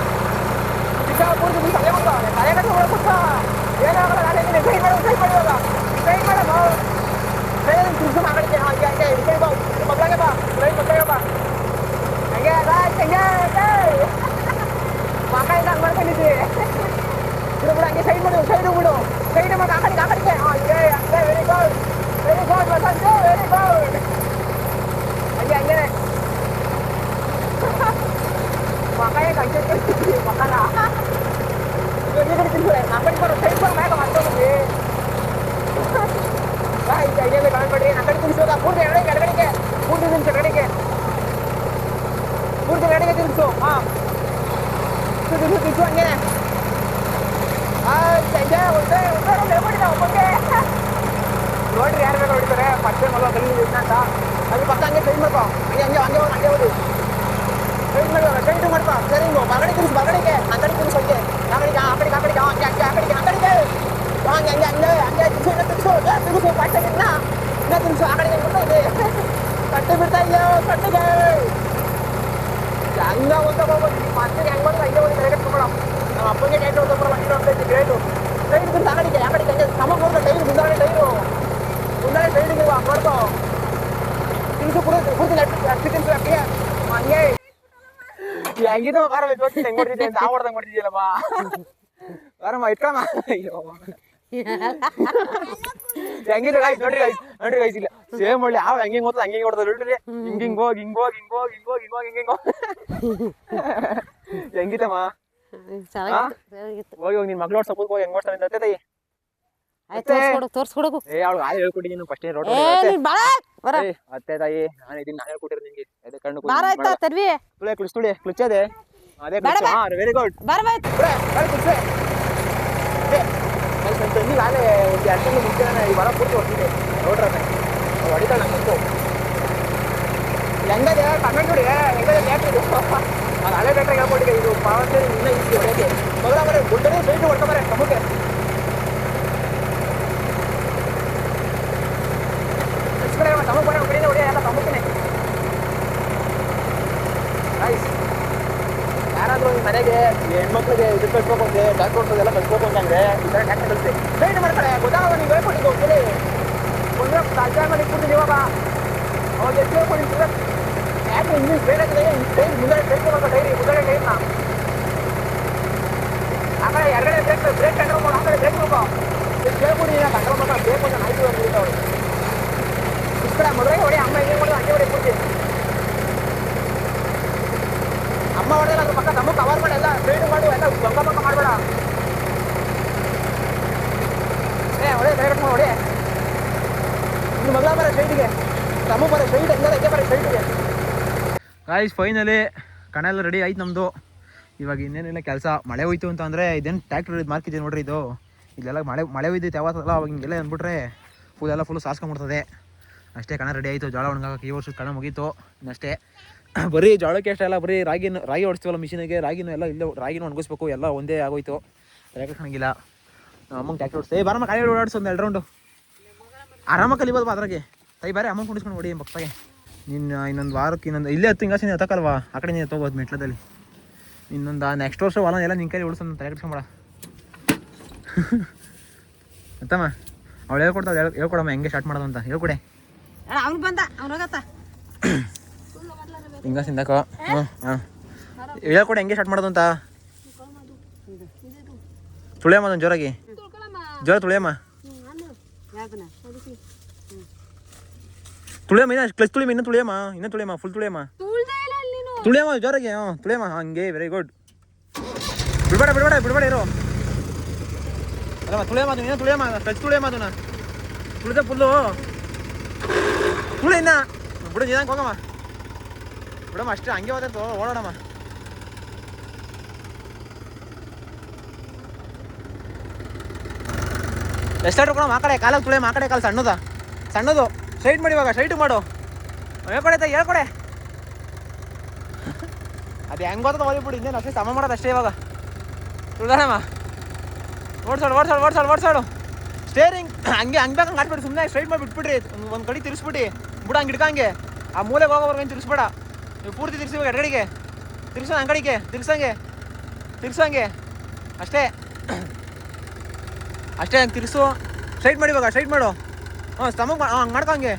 ಪೂರ್ತಿ ತಿರ್ಸ ಅಲ್ಲೇ ಕುಂತ ತಲೆ ಕಟ್ಟ ಒಳಗೆ ಕುಂತ ಏನಾಗಲ್ಲ ನಾಳೆ ನೀನು ಸೈ ಮಾಡು ಸೈ ಮಾಡುವಾಗ ಸೈ ಮಾಡಮ್ಮ ಸೈ ತಿರ್ಸಮ್ಮ ಆ ಕಡೆಗೆ ಹಂಗೆ ಹಂಗೆ ಈ ಕಡೆ ಬಾ ಮಕ್ಕಳಿಗೆ ಬಾ ರೈಟ್ ಮಕ್ಕಳಿಗೆ ಬಾ ಹಂಗೆ ರೈಟ್ ಹಂಗೆ ಮಕ್ಕಳಿಗೆ ಹಂಗೆ ಮಾಡ್ಕೊಂಡಿದ್ವಿ ಬಿಡು ಬಿಡು ಹಂಗೆ ಸೈಡ್ ಮಾಡು ಸೈಡ್ ಬಿಡು ಸೈಡ್ ಮಾಡಿ ಆ ಕಡೆಗೆ ಆ ಕಡೆಗೆ ಹಂಗೆ ಹಂಗೆ very good very good Vasantha very good ಹಂಗೆ ಹಂಗೆ ಮಕ್ಕಳಿಗೆ ಹಂಗೆ ಕಳಿಸ್ತೀವಿ ಮಕ್ಕಳ ಇವಾಗ ಈ ಕಡೆ ತಿನ್ಸುವೆ ಆ ಕಡೆ ಬರೋ ಸೈಡ್ ಬರೋ ಮ್ಯಾಗ ಮಾಡ್ಕೊಂಡ್ವಿ ಈಗ ಹಂಗೆ ಕಮೆಂಟ್ ಮಾಡಿ ಆ ಕಡೆ ತಿನ್ಸೋದ ಪೂರ್ತಿ ಎಡಗಡೆಗೆ ಎಡಗಡೆಗೆ ಪೂರ್ತಿ ನಿಮಿಷ ಎಡಗಡೆಗೆ ಪೂರ್ತಿ ಗಾಡಿಗೆ ತಿರ್ಸು ಹಾಂ ತಿರ್ಸು ತಿರ್ಸು ಹಂಗೆ ನೋಡ್ರಿ ಯಾರು ಬೇಕು ಹೊಡಿತಾರೆ ಪಟ್ಟೆ ಮಗ ಕಲ್ಲಿ ಅಂತ ಅದು ಪಕ್ಕ ಹಂಗೆ ಸೈಡ್ ಮಾಡ್ಕೋ ಹಂಗೆ ಹಂಗೆ ಹಂಗೆ ಹೋಗಿ ಹಂಗೆ ಹೋಗಿ ಸೈಡ್ ಮಾಡ್ಕೋ ಸೈಡ್ ಮಾಡ್ಕೋ ಸರಿ ಬಗಡೆ ತಿರ್ಸು ಬಗಡೆಗೆ ಅಂಗಡಿ ತಿರ್ಸು ಹಂಗೆ ಅಂಗಡಿಗೆ ಆ ಕಡೆಗೆ ಆ ಕಡೆಗೆ ಹಂಗೆ ಹಂಗೆ ಆ ಕಡೆಗೆ ಅಂಗಡಿಗೆ ಹಂಗೆ ಹಂಗೆ ಹಂಗೆ ಹಂಗೆ ತಿರ್ಸು ಇನ್ನ ತಿರ್ಸು ಏ, ತಿರ್ಸು ಪಟ್ಟೆ ಇನ್ನ ಇನ್ನ ತಿರ್ಸು ಆ ಕಡೆಗೆ ಬಿಡ್ತಾ ಇದೆ ಪಟ್ಟೆ ಬಿಡ್ತಾ ಇದೆಯೋ ಪಟ್ಟೆಗೆ ಹಂಗ ಒಂದ ಹೋಗ್ಬೋದು ಮತ್ತೆ ಹೆಂಗ್ ಬಂದ್ರೆ ಹಂಗೆ ಹೋಗಿ ಕರೆಕ್ಟ್ ತಗೊಳ್ಳೋ ನಮ್ಮ ಅಪ್ಪಗೆ ಟೈಟ್ ಹೊಡ್ದು ಬಂದಿರೋ ಅಂತ ಗ್ರೇಟು ಟೈರ್ ಬಿಟ್ಟು ಆ ಕಡೆಗೆ ಆ ಕಡೆಗೆ ಹಂಗೆ ಸಮ ಹೋದ್ರೆ ಟೈರ್ ಮುಂದಾಡೆ ಟೈರು ಮುಂದಾಡೆ ಟೈರಿಗೆ ಮಾಡ್ಕೋ ತಿನ್ಸು ಕೂಡ ಪೂರ್ತಿ ನೆಟ್ಟು ಅಕ್ಕಿ ತಿನ್ಸು ಅಕ್ಕಿ ಹಂಗೆ ಹೆಂಗಿದವ ಬಾರ ಜೋತಿ ಹೆಂಗ್ ಮಾಡ್ತಿದ್ದೆ ಅಂತ ಆವಡ್ದಂಗ್ ಮಾಡ್ತಿದ್ಯಲ್ಲಮ್ಮ ಬಾರಮ್ಮ ಇಟ್ಕಮ್ಮ ಅಯ್ಯೋ ಹೆಂಗಿದೆ ನೋಡ್ರಿ ಗಾಯ್ಸ್ ನೋಡ್ರಿ ಗಾಯ್ಸ್ ಇಲ್ಲ. ಸೇಮ್ ಒಳ್ಳೆ ಯಾವ ಹೆಂಗೆ ಗೊತ್ತ ಹಂಗೆ ಹೊಡ್ದ ನೋಡ್ರಿ. ಹಿಂಗ್ ಹಿಂಗ್ ಹೋಗಿ ಹಿಂಗ್ ಹೋಗಿ ಹಿಂಗ್ ಹೋಗಿ ಹಿಂಗ್ ಹೋಗಿ ಹಿಂಗ್ ಹೋಗಿ ಹಿಂಗ್ ಹಿಂಗ್. ಹೆಂಗಿತ್ತಮ್ಮ? ಚೆನ್ನಾಗಿತ್ತು. ಚೆನ್ನಾಗಿತ್ತು. ಹೋಗಿ ಹೋಗಿ ನಿನ್ ಮಗ್ಳು ಸಪೋಸ್ ಹೋಗಿ ಹೆಂಗ್ ಓಡ್ತಾನೆ ಅಂತ ತಾಯಿ ಆಯ್ತು ತೋರ್ಸ್ಕೊಡು ಏ ಅವಳು ಹಾಳು ಹೇಳ್ಕೊಟ್ಟಿದ್ದೀನಿ ಫಸ್ಟ್ ರೋಡ್ ಏ ನೀನ್ ಬಾಳ ಬರ. ಅತ್ತೆ ತಾಯಿ ನಾನು ಇದನ್ನ ನಾನು ಹೇಳ್ಕೊಟ್ಟಿರೋದು ನಿಂಗೆ. ಅದೇ ಕಣ್ಣು ಬಾರ ಆಯ್ತಾ ಅದೇ. ಬೇಡ, ವೆರಿ ಗುಡ್ ಬರ್ಬೇಕು ಬಾಯ್ತು ಒಂದು ಎರಡು ಮುಂಚೆನೇ ಮುಂಚೆ ಈ ವಾರ ಪೂರ್ತಿ ಹೊಟ್ಟಿದೆ ನೋಡ್ರನ್ನ ಹೊಡಿತಾಳೆ ನಂಗಂತೂ ಹೆಂಗದೆ? ಕಮೆಂಟ್ ನೋಡಿ ಹೆಂಗದೆ ಲೇಟ್ ನಾನು ಹಳೆ ಲೇಟ್ರಿಗೆ ಹೇಳ್ಕೊಟ್ಟಿದ್ದೆ ಇದು ಪವರ್ ಸ್ಟೇರಿಂಗ್ ಇನ್ನೂ ಈಸಿ ಹೊಡೆಯೋಕೆ ಮಗಳ ಮರೆ ಗುಡ್ಡನೇ ಸೈಡ್ ಹೊಡ್ಕೊಂಬರೆ ನಮಗೆ ತಮ್ಮ ಬರ ಕಡೆಯಿಂದ ಹೊಡೆಯ ಎಲ್ಲ ತಮ್ಮಕ್ಕನೆ ನೈಸ್ ಯಾರಾದ್ರೂ ನಿಮ್ಮ ಮನೆಗೆ ಹೆಣ್ಮಕ್ಳಿಗೆ ಇದು ಕಟ್ಬೇಕು ಅಂದ್ರೆ ಟ್ಯಾಕ್ಟರ್ ಓಡಿಸೋದೆಲ್ಲ ಕಲ್ಸ್ಬೇಕು ಅಂತಂದ್ರೆ ಈ ಥರ ಟ್ಯಾಕ್ಟರ್ ಕಲಿಸಿ. ಟ್ರೈನ್ ಮಾಡ್ತಾರೆ. ಗೊತ್ತಾಗ ನೀವು ಹೇಳ್ಕೊಟ್ಟಿದ್ದು ಕೇಳಿ ಒಂದು ಸಾಧ್ಯ ಮಾಡಿ ಕೊಡ್ತೀನಿ ಇವಾಗ ಅವಾಗ ಎಷ್ಟು ಹೇಳ್ಕೊಂಡಿರ್ತೀರ ಯಾಕೆ ಇಂಗ್ಲೀಷ್ ಬೇರೆ ಟೈರ್ ಮುಂದೆ ಟೈರ್ ತಗೊಂಡು ಟೈರ್ ಮುಂದೆ ಟೈರ್ನ ಆಮೇಲೆ ಎರಡನೇ ಬ್ರೇಕ್ ಬ್ರೇಕ್ ಕಂಟ್ರೋಲ್ ಮಾಡಿ ಆ ಕಡೆ ಬ್ರೇಕ್ ಹೋಗೋ ಎಷ್ಟು ಹೇಳ್ಕೊಡಿ ಕಂಟ್ರೋಲ್ ಮಾಡ್ಕೊಂಡು ಬೇಕು ಅಂತ ಆಯ್ತು ಅಂತ ಅವರು ಇಷ್ಟ ಕಡೆ ಮದುವೆ ಹೊಡಿ ಅಮ್ಮ ಹೆಂಗೆ ಮಾಡಿ ಹಂಗೆ ಹೊಡಿ ಕೊಡ್ತೀನಿ ಅಮ್ಮ ಹೊಡೆಯಲ್ಲ ಅದ್ರ ಪಕ್ಕ ತಮ್ಮ ಕವರ್ ಮಾಡಿ ಎಲ್ಲ ಸೈಡ್ ಮಾಡು ಎಲ್ಲ ದೊಂಗ ಪಕ್ಕ ಮಾಡಬೇಡ ಏ ಹೊಡೆ ಡೈರೆಕ್ಟ್ ಮಾಡಿ ಹೊಡೆ ನಿಮ್ಮ ಮಗಳ ಬರ ಸೈಡ್ಗೆ ತಮ್ಮ ಬರ ಸೈಡ್ ಎಲ್ಲ ಹೆಂಗೆ ಬರ ಸೈಡ್ಗೆ ಗಾಯ್ಸ್ ಫೈನಲಿ ಕಣ ಎಲ್ಲ ರೆಡಿ ಆಯ್ತು ನಮ್ಮದು ಇವಾಗ ಇನ್ನೇನಿಲ್ಲ ಕೆಲಸ. ಮಳೆ ಹೋಯ್ತು ಅಂತ ಅಂದರೆ ಇದೇನು ಟ್ಯಾಕ್ಟ್ರ್ ಇದು ಮಾರ್ಕಿದೆ ನೋಡ್ರಿ ಇದು? ಇಲ್ಲೆಲ್ಲ ಮಳೆ ಮಳೆ ಹೋಯ್ತು ಯಾವತ್ತಲ್ಲ, ಅವಾಗ ಹಿಂಗೆಲ್ಲ ಅಂದ್ಬಿಟ್ರೆ ಫುಲ್ ಎಲ್ಲ ಫುಲ್ ಸಾಸ್ಕೊಂಬಿಡ್ತದೆ ಅಷ್ಟೇ ಕಣ ರೆಡಿ ಆಯಿತು. ಜೋಳ ಒಣಗಾಕಿ ಈ ವರ್ಷದ ಕಣ ಮುಗೀತು. ಇನ್ನಷ್ಟೇ ಬರೀ ಜೋಳಕ್ಕೆ ಅಷ್ಟೇ ಅಲ್ಲ, ಬರೀ ರಾಗಿನ, ರಾಗಿ ಹೊಡಿಸ್ತೀವಲ್ಲ ಮಿಷಿನಿಗೆ ರಾಗಿನೂ ಎಲ್ಲ ಇಲ್ಲೇ ರಾಗಿನೂ ಒಣಗಿಸ್ಬೇಕು. ಎಲ್ಲ ಒಂದೇ ಆಗೋಯ್ತು. ನಮ್ಮ ಅಮ್ಮಂಗೆ ಟ್ಯಾಕ್ಟರ್ ಓಡಿಸ್ತೆ ಏ, ಬಾರಮ್ಮ ಕಾಯಿ ಓಡಾಡಿಸು ಒಂದು ಎರಡು ರೌಂಡು ಆರಾಮಾಗಿ ಕಲಿಬೋದು ಅದ್ರಾಗೆ. ತೈ ಬಾರಿ ಅಮ್ಮ ಕುಣಿಸ್ಕೊಂಡು ಹೊಡಿ ಪಕ್ಕಗೆ ನಿನ್ನ ಇನ್ನೊಂದು ವಾರಕ್ಕೆ ಇನ್ನೊಂದು ಇಲ್ಲೇ ಹತ್ತು ಹಿಂಗಾಸಿನ ಎತ್ತಕ್ಕಲ್ವಾ ಆ ಕಡೆ ನೀನು ಎತ್ತೋಗೋದು ಮೆಟ್ಲದಲ್ಲಿ. ಇನ್ನೊಂದು ನೆಕ್ಸ್ಟ್ ವರ್ಷ ಹೊಲ ಎಲ್ಲ ನಿನ್ನ ಕೈ ಉಳಿಸೋದು ತಲೆ ಕೆಡ್ಸ್ಕೊಂಬೇಡ ಅಂತಮ್ಮ ಅವಳು ಹೇಳ್ಕೊಡ್ತಾಳೆ ಹೇಳ್ ಹೇಳ್ಕೊಡಮ್ಮ ಹೆಂಗೆ ಸ್ಟಾರ್ಟ್ ಮಾಡೋದು ಅಂತ. ಹೇಳ್ಕೊಡೆ. ಅವ್ನು ಬಂದ ಅವ್ನು ಹೋಗತ್ತ. ಹಿಂಗಾಸಿಂದಾಕ ಹ್ಞೂ ಹಾಂ ಹೇಳ್ಕೊಡೆ ಹೆಂಗೆ ಸ್ಟಾರ್ಟ್ ಮಾಡೋದು ಅಂತ. ತುಳಿಯಮ್ಮ ಅದೊಂದು ಜೋರಾಗಿ. ಜೋರ ತುಳಿಯಮ್ಮ. ತುಳಿಯಮ್ಮ ಇನ್ನ ಕ್ಲಚ್ ತುಳಿಯಮ್ಮ ಇನ್ನೂ ತುಳಿಯಮ್ಮ ಇನ್ನೂ ತುಳಿಯಮ್ಮ ಫುಲ್ ತುಳಿಯಮ್ಮ. ತುಳಿಯಮ್ಮ ಜೋರಾಗಿ ಹ್ಞೂ ತುಳಿಯಮ್ಮ ಹಂಗೆ ವೆರಿ ಗುಡ್ ಬಿಡ್ಬೇಡ ಬಿಡ್ಬೇಡ ಬಿಡ್ಬೇಡ ಇರು. ಅಲ್ಲಮ್ಮ ತುಳಿಯಮ್ಮ ಅದು ಇನ್ನೂ ತುಳಿಯಮ್ಮ ಕ್ಲಚ್ ತುಳಿಯಮ್ಮ ಅದನ್ನ ತುಳಿದ ಫುಲ್ಲು ತುಳಿ ಇನ್ನ. ಬಿಡು ನಿಧಾನಕ್ಕೆ ಹೋಗಮ್ಮ. ಬಿಡಮ್ಮ ಅಷ್ಟೇ ಹಂಗೆ ಹೋದ ಓಡೋಣಮ್ಮ ಎಷ್ಟಾದ್ರು ಕೊಡಮ್ಮ ಆ ಕಡೆ ಕಾಲಾಗ ತುಳಿಯಮ್ಮ ಆ ಕಡೆ ಕಾಲು ಸಣ್ಣದ. ಸಣ್ಣದು. ಸ್ಟ್ರೈಟ್ ಮಾಡಿ ಇವಾಗ ಮಾಡು. ಹೇಳ್ಕೊಡೆ ಹೇಳ್ಕೊಡೆ ಅದು ಹೆಂಗ್ ಗೊತ್ತದ ಓದಿಬಿಡು ಇನ್ನೇನು ಅಷ್ಟೇ ಸಮ ಮಾಡೋದು ಅಷ್ಟೇ ಇವಾಗ. ತುಳ್ದಾರಮ್ಮ ಓಡ್ಸಾಡು ಓಡ್ಸಾಡು ಓಡ್ಸಾಡು ಓಡ್ಸಾಡು ಸ್ಟೇರಿಂಗ್ ಹಂಗೆ ಹಂಗೆ ಬೇಕಂಗೆ ಆಡ್ಬಿಡಿ ಸುಮ್ಮನೆ ಸ್ಟ್ರೈಟ್ ಮಾಡಿ ಬಿಟ್ಬಿಡ್ರಿ. ಒಂದು ಕಡೆ ತಿರ್ಸ್ಬಿಟ್ಟು ಬಿಡ ಹಂಗೆ ಹಿಡ್ಕಂಗೆ. ಆ ಮೂಲೆಗೆ ಹೋಗೋವರೆಗೆ ತಿರ್ಸ್ಬೇಡ. ನೀವು ಪೂರ್ತಿ ತಿರ್ಸಿವಾಗ ಎಡಗಡೆಗೆ ತಿರ್ಸೋ ಅಂಗಡಿಗೆ ತಿರ್ಸಂಗೆ. ತಿರ್ಸಂಗೆ. ಅಷ್ಟೇ. ಅಷ್ಟೇ, ಹಂಗೆ ತಿರ್ಸು. ಸ್ಟ್ರೈಟ್ ಮಾಡಿ ಇವಾಗ ಸ್ಟ್ರೈಟ್ ಮಾಡು. ಹಾಂ ಸಮ ಹಂಗೆ ಮಾಡ್ಕೊಂಗೆ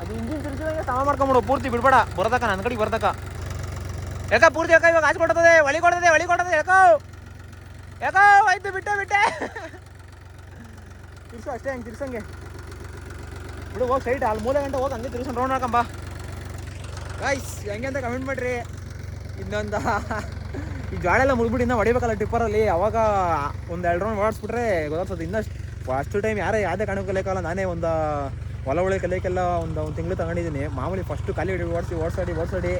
ಅದು ಇಂಜಿನ್ ತಿರ್ಸಿದಂಗೆ ಸಮ ಮಾಡ್ಕೊಂಬಿಡು, ಪೂರ್ತಿ ಬಿಡ್ಬೇಡ. ಬರ್ದಕ್ಕ ನನ್ನ ಕಡೆಗೆ ಬರ್ದಕ್ಕ. ಯಾಕ ಪೂರ್ತಿ ಯಾಕ ಇವಾಗ ಆಚೆ ಕೊಡ್ತದೆ ಒಳಿ ಕೊಡ್ತದೆ ಒಳಿ ಕೊಡ್ತದೆ ಯಾಕೋ ಯಾಕೋ ಆಯ್ತು ಬಿಟ್ಟೆ ಬಿಟ್ಟೆ. ತಿರ್ಸು ಅಷ್ಟೇ, ಹಂಗೆ ತಿರ್ಸಂಗೆ. ಬಿಡು, ಹೋಗಿ ಸೈಡ್ ಅಲ್ಲಿ ಮೂಲೆ ಗಂಟೆ ಹೋಗಿ ಹಂಗೆ ತಿರ್ಸ್ಕೊಂಡು ರೌಂಡ್ ಹಾಕಂಬ ಗಾಯ್ಸ್ ಹೆಂಗೆ ಅಂತ ಕಮೆಂಟ್ ಮಾಡ್ರಿ. ಇನ್ನೊಂದು. ಈ ಗಾಳಿ ಎಲ್ಲ ಮುಗಿದ್ಬಿಟ್ಟು ಇನ್ನೂ ಹೊಡಿಬೇಕಲ್ಲ ಟಿಪ್ಪರಲ್ಲಿ ಅವಾಗ ಒಂದು ಎರಡು ರೌಂಡ್ ಓಡಿಸ್ಬಿಟ್ರೆ ಗೊತ್ತಾಗ್ತದೆ, ಇನ್ನಷ್ಟು ಫಸ್ಟ್ ಟೈಮ್ ಯಾರೇ ಯಾವುದೇ ಕಾರಣಕ್ಕೂ ಕಲಿಯೋಕ್ಕಲ್ಲ ನಾನೇ ಒಂದು ಹೊಲ ಒಳಗೆ ಕಲಿಯೋಕ್ಕೆಲ್ಲ ಒಂದು ಒಂದು ತಿಂಗಳು ತಗೊಂಡಿದ್ದೀನಿ ಮಾಮೂಲಿ ಫಸ್ಟು ಖಾಲಿ ಹಿಡಿ ಓಡಿಸಿ, ಓಡಿಸಾಡಿ ಓಡಿಸಾಡಿ.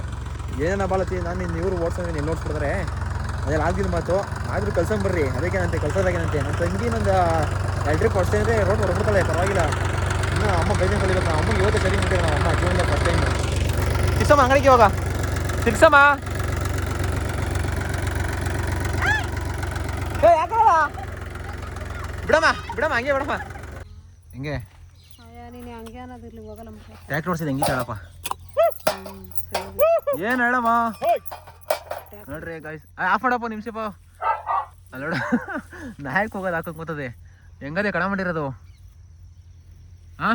ಏನೇನ ಬಾಲತಿ ನಾನು ನಿನ್ನ ಇವರು ಓಡಿಸೋದು ನೀನು ಓಡಿಸ್ಬಿಡ್ತಾರೆ ಅದೆಲ್ಲ ಆಗಿದ್ದು ಮಾತು. ಆದರೂ ಕಲ್ಸಂಬರ್ರಿ ಅದಕ್ಕೇನಂತೆ ಕಲ್ಸೋದಾಗೇನಂತೆ ನನ್ನ ತಂಗಿ ನಂದು ಅಷ್ಟೇ ಅಂದರೆ ರೋಡ್ ಹೊರಬಿಡ್ತಾಳೆ ಪರವಾಗಿಲ್ಲ. ಇನ್ನು ಅಮ್ಮ ಬೈದಂಗೆ ಕಲಿಬೇಕು ಅಮ್ಮ ಇವತ್ತು ಸರಿ ನಮ್ಮ ಅಮ್ಮ ಜೀವನದ ಫಸ್ಟ್ ಟೈಮ್ ಸಿಕ್ಸಮ್ಮ ಅಂಗಡಿಗೆ ಇವಾಗ ತಿರ್ಸಮ್ಮ ಬಿಡಮ್ಮ ಹಂಗೆ ಬಿಡಮ್ಮ ಹೆಂಗೆ? ನೀನು ಹಂಗೆ ಅನ್ನೋದಿರ್ಲಿ ಹೋಗಲ್ಲ ಟ್ಯಾಕ್ಟ್ರ್ ಓಡಿಸಿದ ಹೆಂಗೆ ಹೇಳಪ್ಪ ಏನು ಹೇಳಮ್ಮ? ನೋಡ್ರಿ ಗಾಯ್ಸ್ ಆಫ್ ಮಾಡಪ್ಪ ನಿಮಿಷಪ್ಪ ಅಲ್ಲ ನೋಡ. ನಾಯಕ್ ಹೋಗೋದು ಹಾಕೋಕೆ ಗೊತ್ತದೆ ಹೆಂಗದೆ ಕಣ ಮಾಡಿರೋದು? ಹಾ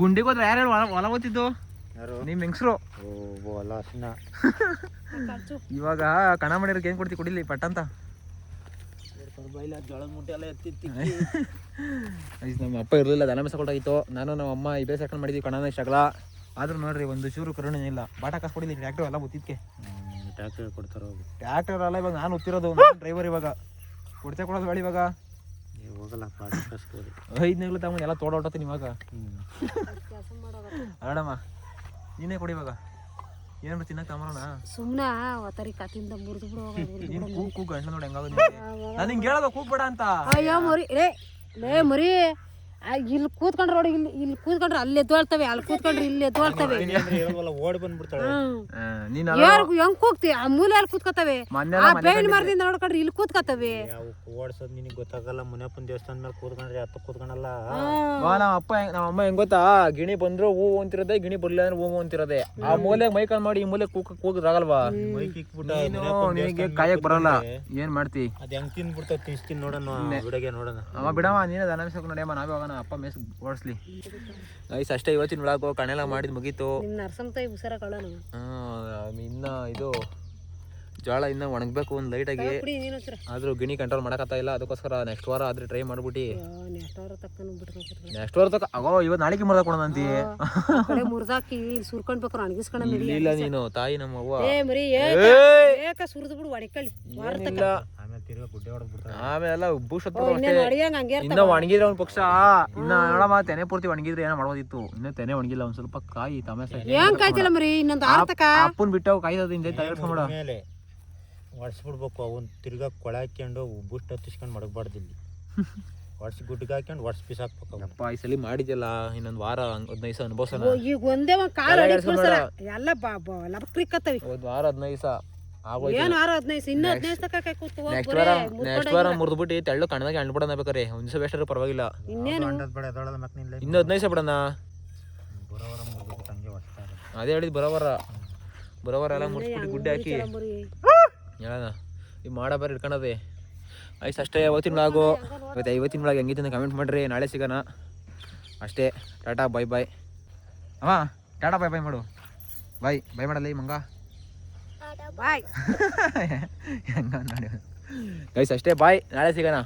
ಗುಂಡಿಗೆ ಹೋದ್ರೆ ಯಾರು ಹೇಳಿ ಹೊಲ ಓದ್ತಿದ್ದು? ಯಾರು? ನಿಮ್ಮ ಹೆಂಗಸ್ರು? ಇವಾಗ ಕಣ ಮಾಡಿರೋಕೆ ಏನು ಕೊಡ್ತಿ ಕುಡಿಲಿ ಪಟ್ಟ ಅಂತ ಜೋಳದ ಮುಟ್ಟೆ ಎಲ್ಲ ಎತ್ತಿತ್ತಿ Guys, ನಮ್ಮ ಅಪ್ಪ ಇರಲಿಲ್ಲ ದನ ಮೇಸಕೊಟ್ಟಾಗಿತ್ತು ನಾನು ನಮ್ಮ ಅಮ್ಮ ಇಬ್ಬೇ ಸೆಕೆಂಡ್ ಮಾಡಿದ್ವಿ ಕಣನ ಶಗಲ. ಆದ್ರೂ ನೋಡ್ರಿ ಒಂದು ಚೂರು ಕರುಣೆ ಇಲ್ಲ. ಬಾಟ ಕಾಸು ಕೊಡಿಲ್ಲ ಟ್ರ್ಯಾಕ್ಟರ್ ಎಲ್ಲ ಮುತ್ತಿದ್ಕೆ. ಟ್ರ್ಯಾಕ್ಟರ್ ಕೊಡ್ತಾರ ಟ್ರ್ಯಾಕ್ಟರ್ ಅಲ್ಲ ಇವಾಗ ನಾನು ಉತ್ತಿರೋದು ಡ್ರೈವರ್ ಇವಾಗ. ಕೊಡ್ತೆ ಕೊಡೋದು ಬೇಡ ಇವಾಗ. ಏ ಹೋಗಲ್ಲ ಐದನೇಗ್ಲು ತಗೊಂಡು ಎಲ್ಲ ತೋಡಾಡ್ತೀನಿ ಇವಾಗ. ಅರಡಮ್ಮ ನೀನೇ ಕೊಡಿ ಇವಾಗ. ಏನು ತಿನ್ನಕ್ಕೆ ತಮರಣ ಸುಮ್ಮನೆ ಒತ್ತರಿ ಕತ್ತಿಂದ ಮುರಿದು ಬಿಡು ಕೂಗ್ ಕೂಗ್ ಗಂಟ್ಲು ನೋಡಿ ಹೆಂಗಾಗೋದು ನಾನು ಹಿಂಗೆ ಹೇಳೋದು ಕೂಗ್ ಬೇಡ ಅಂತ ಅಯ್ಯೋ ಮರಿ. ಏ ಲೇ ಮರಿ. ಇಲ್ಲಿ ಕೂತ್ಕೊಂಡ್ರೆ ನೋಡಿ ಇಲ್ಲಿ ಇಲ್ಲಿ ಕೂತ್ಕೊಂಡ್ರೆ ಅಲ್ಲಿ ಎದ್ದೋಳ್ತವೆ ಅಲ್ಲಿ ಕೂತ್ಕೊಂಡ್ರೆ ಇಲ್ಲಿ ಎದ್ದೋಳ್ತವೆ ಹೇಳೋವಲ್ಲ ಓಡಿ ಬಂದ್ಬಿಡ್ತಾಳೆ. ಯಾರಿಗೂ ಹೆಂಗ್ ಕೂಗ್ತಿ? ಆ ಮೂಲೆ ಅಲ್ಲಿ ಕೂತ್ಕೊತವೆ ಆ ಬೇವಿನ ಮರದಿಂದ ನೋಡ್ಕೊಂಡ್ರೆ ಇಲ್ಲಿ ಕೂತ್ಕೊತವೆ. ಓಡಿಸೋದು ನಿನಗೆ ಗೊತ್ತಾಗಲ್ಲ ಮುನಿಯಪ್ಪನ ದೇವಸ್ಥಾನ ಮೇಲೆ ಕೂತ್ಕೊಂಡ್ರೆ ಅತ್ತ ಕೂತ್ಕೊಂಡಲ್ಲ. ಬಾ ನಮ್ಮ ಅಪ್ಪ ಹೆಂಗ್- ನಮ್ಮ ಅಮ್ಮ ಹೆಂಗ್ ಗೊತ್ತಾ? ಗಿಣಿ ಬಂದ್ರು ಹೂ ಅಂತಿರೋದೆ ಗಿಣಿ ಬರ್ಲಿಲ್ಲ ಅಂದ್ರೆ ಹೂ ಅಂತಿರೋದೆ. ಆ ಮೂಲೆ ಮೈಕಲ್ ಮಾಡಿ ಈ ಮೂಲೆ ಕೂಕ ಕೂಗದ್ರಾಗಲ್ವಾ? ಮೈಕ್ ಇಕ್ಬಿಟ್ಟ ನೀನು ನಿನಗೆ ಕಾಯಕ್ ಬರಲ್ಲ. ಏನ್ ಮಾಡ್ತಿ? ಅದು ಹೆಂಗ್ ತಿನ್ಬಿಡ್ತಾವ ತಿನ್ಸ್ತೀನಿ ನೋಡೋಣ ಬಿಡಗೆ ನೋಡೋಣ. ಅವ ಬಿಡವಾ ನೀನೇ ದನ ನೋಡಿ ಅಮ್ಮ ನಾವೇ ಹೋಗೋಣ ಅಪ್ಪ ಮೇಸ್ ಓಡಿಸ್ಲಿ. ಐಸ್ ಅಷ್ಟೇ ಇವತ್ತಿನ ಬೆಳಗು ಕಣೆಲ್ಲ ಮಾಡಿದ್ ಮುಗೀತು. ಇನ್ನ ಇದು ಜೋಳ ಇನ್ನ ಒಣಗ್ಬೇಕು ಒಂದು ಲೈಟಾಗಿ ಆಗಿ. ನೀನು ಆದ್ರೂ ಗಿಣಿ ಕಂಟ್ರೋಲ್ ಮಾಡಕತ್ತಾ ಇಲ್ಲ ಅದಕ್ಕೋಸ್ಕರ ನೆಕ್ಸ್ಟ್ ವಾರ ಆದ್ರೆ ಟ್ರೈ ಮಾಡ್ಬಿಟ್ಟು ನೆಕ್ಸ್ಟ್ ವಾರ ತಕ ಅಗೋ ಇವತ್ತು ನಾಳೆಗೆ ಮರದ ಕೊಡೋಣ ಅಂತಿ. ಕಡೆ ಮುರ್ದಾಕಿ ಇಲ್ಲಿ ಸುರ್ಕೊಂಡ್ಬೇಕು ಅಣಗಿಸ್ಕೊಂಡ ಇಲ್ಲ ನೀನು ತಾಯಿ ನಮ್ಮ ಅವ್ವ ಸುರಿದ್ಬಿಡು ಒಡಕಳಿ ಏಯ್! ಆಮೇಲೆ ಬೂಸ್ಟ್ ಇನ್ನ ಒಣಗಿದ್ರೆ ಒಂದ್ ಪಕ್ಷ. ಇನ್ನ ನೋಡಮ್ಮ ತೆನೆ ಪೂರ್ತಿ ಒಣಗಿದ್ರೆ ಏನೋ ಮಾಡೋದಿತ್ತು ಇನ್ನ ತೆನೆ ಒಣಗಿಲ್ಲ ಒಂದ್ ಸ್ವಲ್ಪ ಕಾಯಿ ತಮಾಷೆ ಏನ್ ಕಾಯ್ತಿಲ್ಲ ಮರಿ? ಇನ್ನೊಂದು ಆರು ತಕ. ಅಪ್ಪನ್ ಬಿಟ್ಟು ಕಾಯ್ದದ ಹಿಂದೆ ತಯಾರಿಸ್ಕೊಂಬಿಡ ಮೇಲೆ ಒಡ್ಸ್ಬಿಡ್ಬೇಕು ಅವನ್ ತಿರ್ಗಾ ಕೊಳ ಹಾಕ್ಯಂಡು ಬೂಸ್ಟ್ ಹತ್ತಿಸ್ಕೊಂಡು ಮಡಗಬಾರ್ದು ಇಲ್ಲಿ. ಒಡ್ಸ್ ಗುಡ್ಡಿಗೆ ಹಾಕ್ಯಂಡು ಒಡ್ಸ್ ಪೀಸ್ ಹಾಕ್ಬೇಕು ಅವ್ನ. ಅಪ್ಪ ಈ ಸಲ ಮಾಡಿದ್ಯಲ್ಲ ಇನ್ನೊಂದು ವಾರ ಹದಿನೈದು ಸಾವಿರ ಅನ್ಬೋಸನ ಈಗ ಒಂದೇ ಒಂದು ಕಾಲ. ಎಲ್ಲ ಬಾ ಒಂದು ಒಂದ್ ವಾರ ಹದಿನೈದು ದಿವಸ. ನೆಕ್ಸ್ಟ್ ಬರೇ ವಾರ ಮುರ್ಕೊಂಡ್ ನೆಕ್ಸ್ಟ್ ವಾರ ಮುರಿದ್ಬಿಟ್ಟು ತೆಳ್ಳು ಕಣ್ಣದಾಗ ಅಣ್ಬಿಡೋಣ ಬೇಕಾರೆ ಒಂದು ಸಲ ಬೇಸ್ಟಾರು ಪರವಾಗಿಲ್ಲ. ಇನ್ನೂ ಹದಿನೈದು ದಿವಸ ಬಿಡೋಣ. ಅದೇ ಹೇಳಿದ್ ಬರೋವರ ಬರೋವರ ಎಲ್ಲ ಮುರಿಸ್ಬಿಟ್ಟು ಗುಡ್ಡೆ ಹಾಕಿ. ಹೇಳೋಣ ಈ ಮಾಡ ಬರ್ರಿ ಇಟ್ಕೊಂಡದೆ ಆಯ್ತು ಅಷ್ಟೇ ಇವತ್ತಿನ ಬ್ಲಾಗು ಇವತ್ತು ಇವತ್ತಿನ ಬ್ಲಾಗ್ ಹೆಂಗಿತ್ತು ಕಮೆಂಟ್ ಮಾಡ್ರಿ ನಾಳೆ ಸಿಗೋಣ. ಅಷ್ಟೇ ಟಾಟಾ ಬೈ ಬಾಯ್ ಅಮ್ಮ ಟಾಟಾ ಬಾಯ್ ಬಾಯ್ ಮಾಡು. ಬಾಯ್ ಬಾಯ್ ಮಾಡಲ್ಲ ಈ ಮಂಗ. ಬಾಯ್ ಹೆಂಗ ನೋಡಿ. ಗೈಸ್ ಅಷ್ಟೇ ಬಾಯ್. ನಾಳೆ ಸಿಗೋಣ.